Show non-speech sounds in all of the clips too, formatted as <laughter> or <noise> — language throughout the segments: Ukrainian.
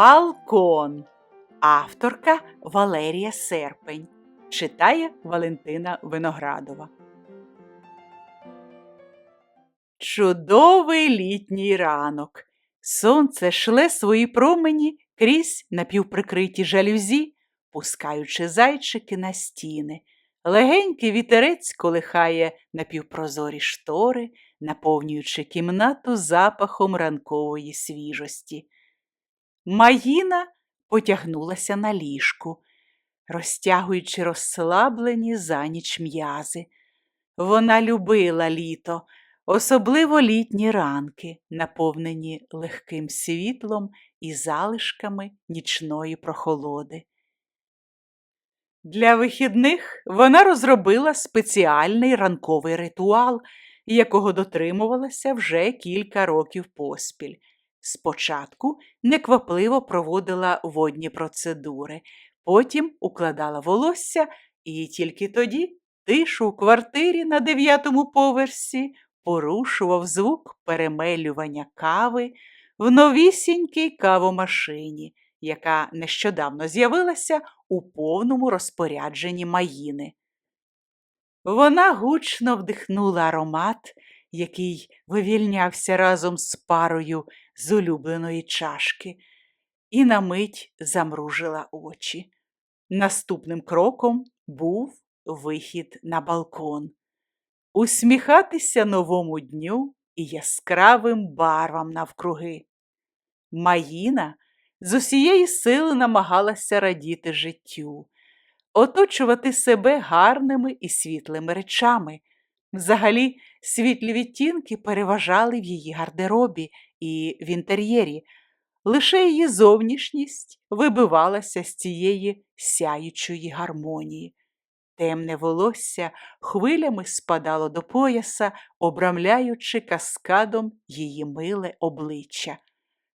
Балкон. Авторка Валерія Серпень. Читає Валентина Виноградова. Чудовий літній ранок. Сонце шле свої промені крізь напівприкриті жалюзі, пускаючи зайчики на стіни. Легенький вітерець колихає напівпрозорі штори, наповнюючи кімнату запахом ранкової свіжості. Маїна потягнулася на ліжку, розтягуючи розслаблені за ніч м'язи. Вона любила літо, особливо літні ранки, наповнені легким світлом і залишками нічної прохолоди. Для вихідних вона розробила спеціальний ранковий ритуал, якого дотримувалася вже кілька років поспіль. Спочатку неквапливо проводила водні процедури, потім укладала волосся, і тільки тоді тишу у квартирі на дев'ятому поверсі порушував звук перемелювання кави в новісінькій кавомашині, яка нещодавно з'явилася у повному розпорядженні Маїни. Вона гучно вдихнула аромат, який вивільнявся разом з парою з улюбленої чашки, і на мить замружила очі. Наступним кроком був вихід на балкон. Усміхатися новому дню і яскравим барвам навкруги. Маїна з усієї сили намагалася радіти життю, оточувати себе гарними і світлими речами. Взагалі, світлі відтінки переважали в її гардеробі і в інтер'єрі. Лише її зовнішність вибивалася з цієї сяючої гармонії. Темне волосся хвилями спадало до пояса, обрамляючи каскадом її миле обличчя.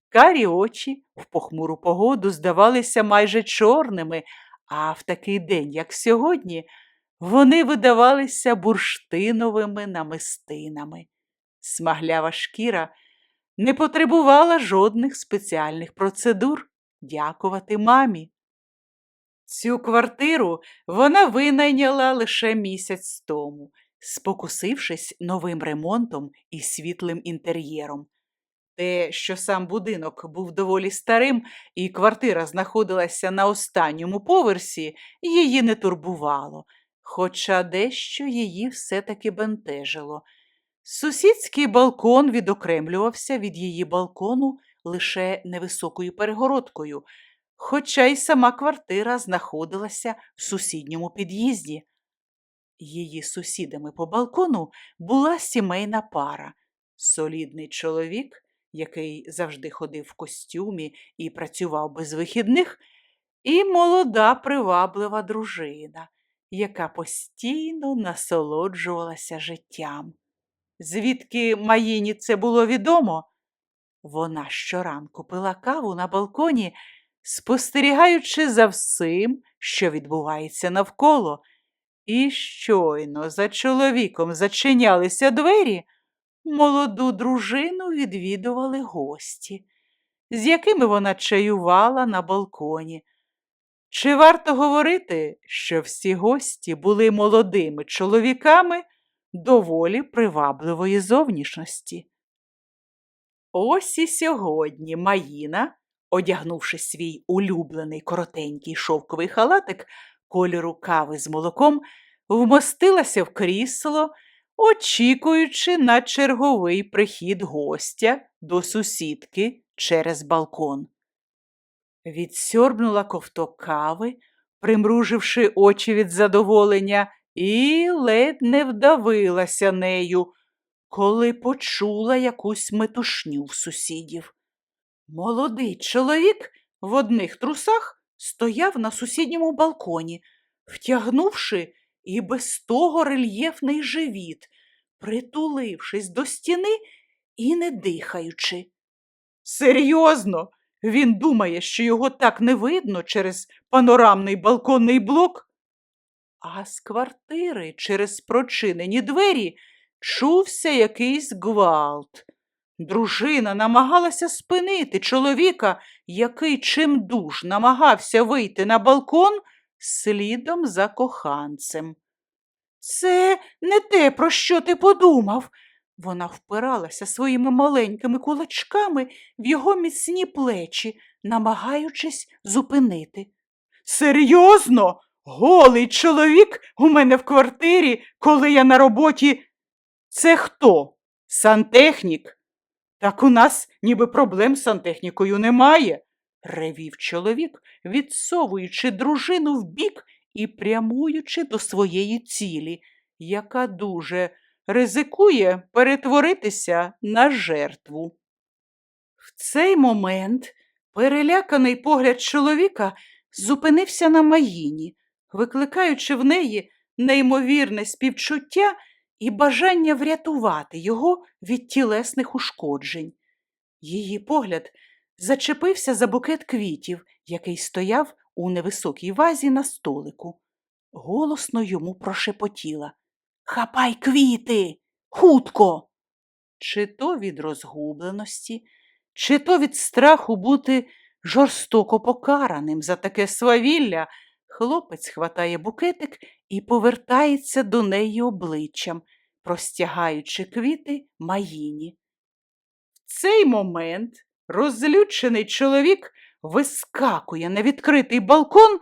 Карі очі в похмуру погоду здавалися майже чорними, а в такий день, як сьогодні, вони видавалися бурштиновими намистинами. Смаглява шкіра не потребувала жодних спеціальних процедур, дякувати мамі. Цю квартиру вона винайняла лише місяць тому, спокусившись новим ремонтом і світлим інтер'єром. Те, що сам будинок був доволі старим і квартира знаходилася на останньому поверсі, її не турбувало, хоча дещо її все-таки бентежило. Сусідський балкон відокремлювався від її балкону лише невисокою перегородкою, хоча й сама квартира знаходилася в сусідньому під'їзді. Її сусідами по балкону була сімейна пара, солідний чоловік який завжди ходив в костюмі і працював без вихідних, і молода приваблива дружина, яка постійно насолоджувалася життям. Звідки Маїні це було відомо? Вона щоранку пила каву на балконі, спостерігаючи за всім, що відбувається навколо, і щойно за чоловіком зачинялися двері. Молоду дружину відвідували гості, з якими вона чаювала на балконі. Чи варто говорити, що всі гості були молодими чоловіками доволі привабливої зовнішності? Ось і сьогодні Маїна, одягнувши свій улюблений коротенький шовковий халатик кольору кави з молоком, вмостилася в крісло очікуючи на черговий прихід гостя до сусідки через балкон. Відсьорбнула ковток кави, примруживши очі від задоволення, і ледь не вдавилася нею, коли почула якусь метушню в сусідів. Молодий чоловік в одних трусах стояв на сусідньому балконі, втягнувши і без того рельєфний живіт, притулившись до стіни і не дихаючи. Серйозно, він думає, що його так не видно через панорамний балконний блок. А з квартири через прочинені двері чувся якийсь гвалт. Дружина намагалася спинити чоловіка, який чимдуж намагався вийти на балкон слідом за коханцем. Це не те, про що ти подумав. Вона впиралася своїми маленькими кулачками в його міцні плечі, намагаючись зупинити. Серйозно? Голий чоловік у мене в квартирі, коли я на роботі. Це хто? Сантехнік? Так у нас ніби проблем з сантехнікою немає, ревів чоловік, відсовуючи дружину вбік і прямуючи до своєї цілі, яка дуже ризикує перетворитися на жертву. В цей момент переляканий погляд чоловіка зупинився на Маїні, викликаючи в неї неймовірне співчуття і бажання врятувати його від тілесних ушкоджень. Її погляд зачепився за букет квітів, який стояв у невисокій вазі на столику. Голосно йому прошепотіла Хапай квіти, хутко. Чи то від розгубленості, чи то від страху бути жорстоко покараним за таке свавілля, хлопець хватає букетик і повертається до неї обличчям, простягаючи квіти Маїні. В цей момент розлючений чоловік вискакує на відкритий балкон,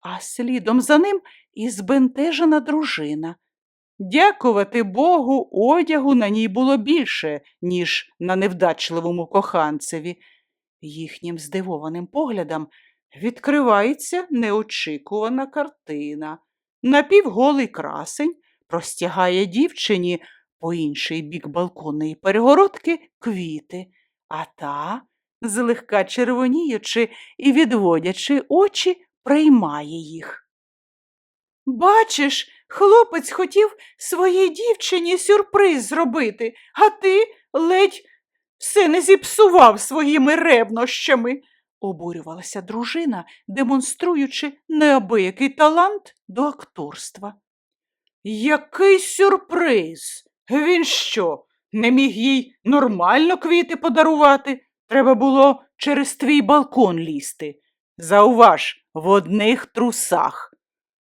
а слідом за ним і збентежена дружина. Дякувати Богу, одягу на ній було більше, ніж на невдачливому коханцеві. Їхнім здивованим поглядом відкривається неочікувана картина. Напівголий красень простягає дівчині по інший бік балконної перегородки квіти, а та, злегка червоніючи і відводячи очі, приймає їх. Бачиш, хлопець хотів своїй дівчині сюрприз зробити, а ти ледь все не зіпсував своїми ревнощами, обурювалася дружина, демонструючи неабиякий талант до акторства. Який сюрприз? Він що, не міг їй нормально квіти подарувати? Треба було через твій балкон лізти. Зауваж, в одних трусах.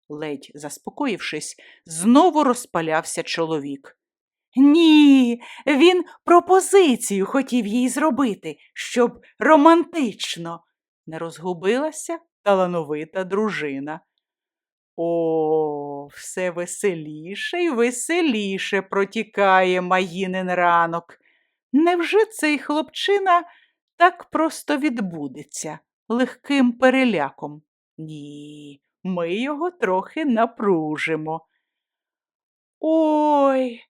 Ледь заспокоївшись, знову розпалявся чоловік. Ні, він пропозицію хотів їй зробити, щоб романтично, не розгубилася талановита дружина. О, все веселіше й веселіше протікає Маїнин ранок. Невже цей хлопчина так просто відбудеться легким переляком? Ні, ми його трохи напружимо. Ой,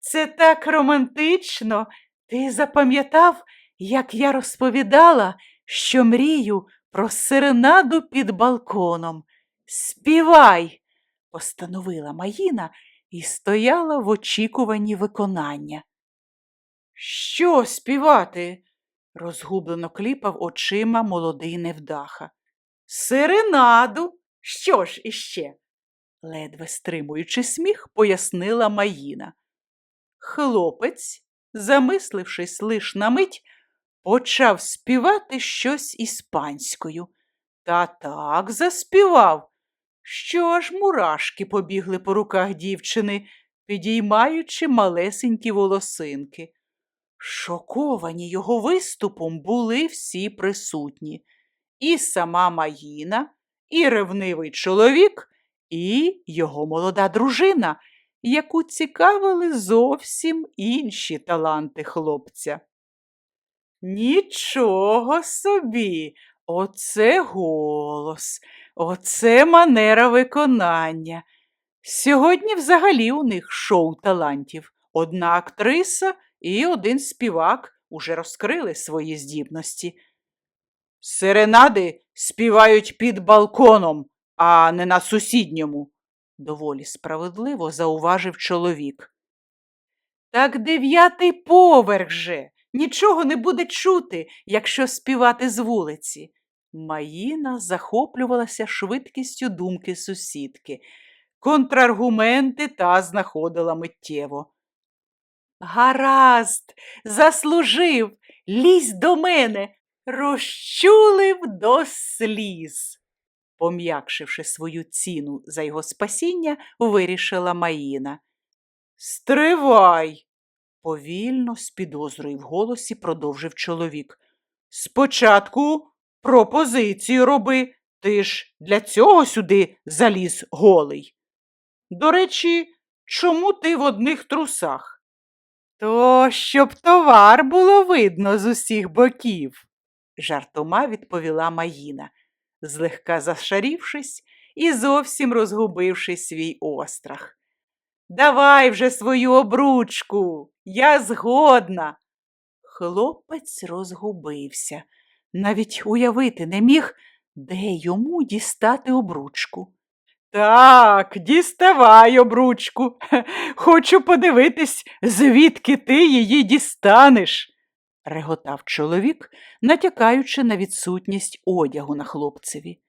це так романтично. Ти запам'ятав, як я розповідала, що мрію про серенаду під балконом. Співай, постановила Маїна і стояла в очікуванні виконання. Що співати? розгублено кліпав очима молодий невдаха. Серенаду. Що ж іще? ледве стримуючи сміх, пояснила Маїна. Хлопець, замислившись лиш на мить, почав співати щось іспанською. Та так заспівав, що аж мурашки побігли по руках дівчини, підіймаючи малесенькі волосинки. Шоковані його виступом були всі присутні і сама Маїна, і ревнивий чоловік, і його молода дружина, яку цікавили зовсім інші таланти хлопця. Нічого собі, оце голос, оце манера виконання. Сьогодні взагалі у них шоу талантів. Одна актриса і один співак уже розкрили свої здібності. Серенади співають під балконом, а не на сусідньому, доволі справедливо зауважив чоловік. Так дев'ятий поверх же. Нічого не буде чути, якщо співати з вулиці. Маїна захоплювалася швидкістю думки сусідки. Контраргументи та знаходила миттєво. Гаразд, заслужив, лізь до мене, розчулив до сліз. Пом'якшивши свою ціну за його спасіння, вирішила Маїна. Стривай, повільно, з підозрою в голосі продовжив чоловік. Спочатку пропозицію роби, ти ж для цього сюди заліз голий. До речі, чому ти в одних трусах? То, щоб товар було видно з усіх боків, жартома відповіла Маїна, злегка зашарівшись і зовсім розгубивши свій острах. Давай вже свою обручку, я згодна. Хлопець розгубився, навіть уявити не міг, де йому дістати обручку. Так, діставай обручку. <laughs> Хочу подивитись, звідки ти її дістанеш, реготав чоловік, натякаючи на відсутність одягу на хлопцеві.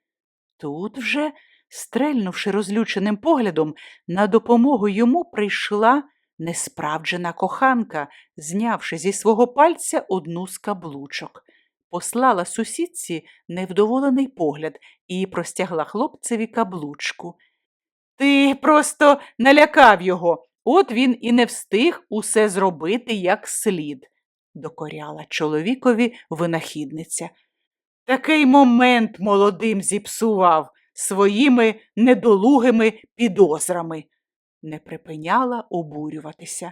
Тут вже, стрельнувши розлюченим поглядом, на допомогу йому прийшла несправджена коханка, знявши зі свого пальця одну з каблучок. Послала сусідці невдоволений погляд і простягла хлопцеві каблучку. Ти просто налякав його, от він і не встиг усе зробити як слід, докоряла чоловікові винахідниця. Такий момент молодим зіпсував своїми недолугими підозрами, не припиняла обурюватися.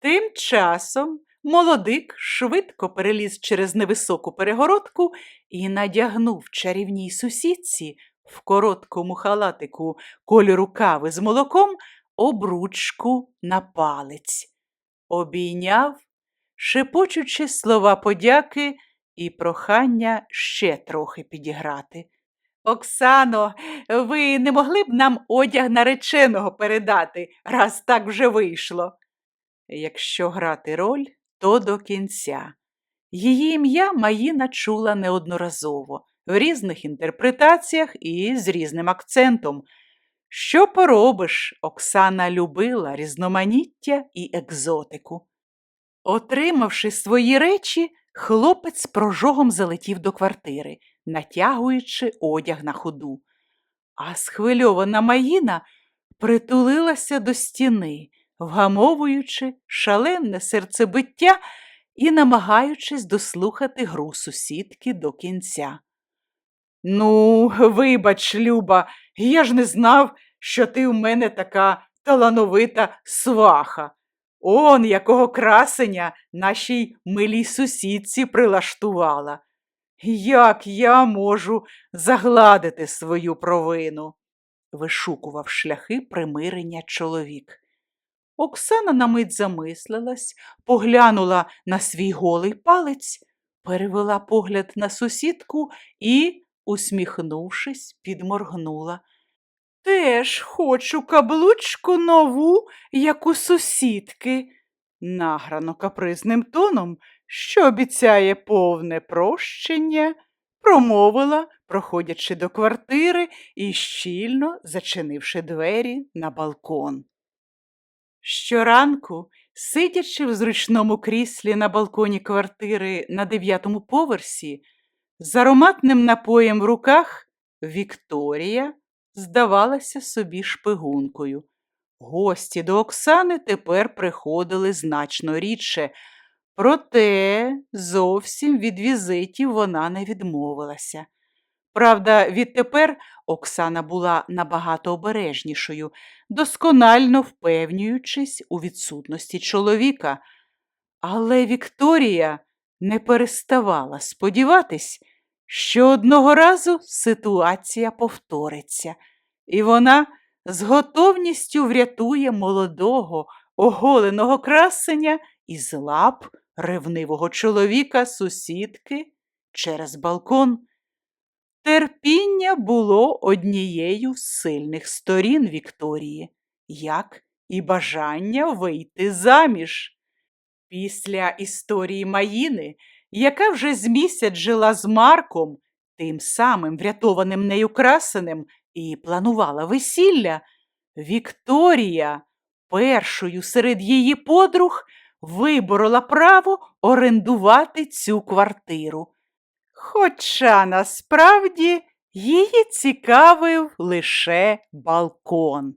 Тим часом молодик швидко переліз через невисоку перегородку і надягнув чарівній сусідці в короткому халатику кольору кави з молоком обручку на палець. Обійняв, шепочучи слова подяки і прохання ще трохи підіграти. Оксано, ви не могли б нам одяг нареченого передати, раз так вже вийшло. Якщо грати роль, то до кінця. Її ім'я Маїна чула неодноразово, в різних інтерпретаціях і з різним акцентом. Що поробиш, Оксана любила різноманіття і екзотику. Отримавши свої речі, хлопець прожогом залетів до квартири, натягуючи одяг на ходу. А схвильована Маїна притулилася до стіни, вгамовуючи шалене серцебиття і намагаючись дослухати гру сусідки до кінця. Ну, вибач, Люба, я ж не знав, що ти в мене така талановита сваха. Он якого красеня нашій милій сусідці прилаштувала. Як я можу загладити свою провину? вишукував шляхи примирення чоловік. Оксана на мить замислилась, поглянула на свій голий палець, перевела погляд на сусідку і, усміхнувшись, підморгнула. Теж хочу каблучку нову, як у сусідки, награно капризним тоном, що обіцяє повне прощення, промовила, проходячи до квартири і щільно зачинивши двері на балкон. Щоранку, сидячи в зручному кріслі на балконі квартири на дев'ятому поверсі, з ароматним напоєм в руках Вікторія здавалася собі шпигункою. Гості до Оксани тепер приходили значно рідше, проте зовсім від візитів вона не відмовилася. Правда, відтепер Оксана була набагато обережнішою, досконально впевнюючись у відсутності чоловіка. Але Вікторія не переставала сподіватись, що одного разу ситуація повториться, і вона з готовністю врятує молодого, оголеного красення із лап ревнивого чоловіка сусідки через балкон. Терпіння було однією з сильних сторін Вікторії, як і бажання вийти заміж. Після історії Маїни, яка вже з місяць жила з Марком, тим самим врятованим нею красенем, і планувала весілля, Вікторія першою серед її подруг виборола право орендувати цю квартиру. Хоча насправді її цікавив лише балкон.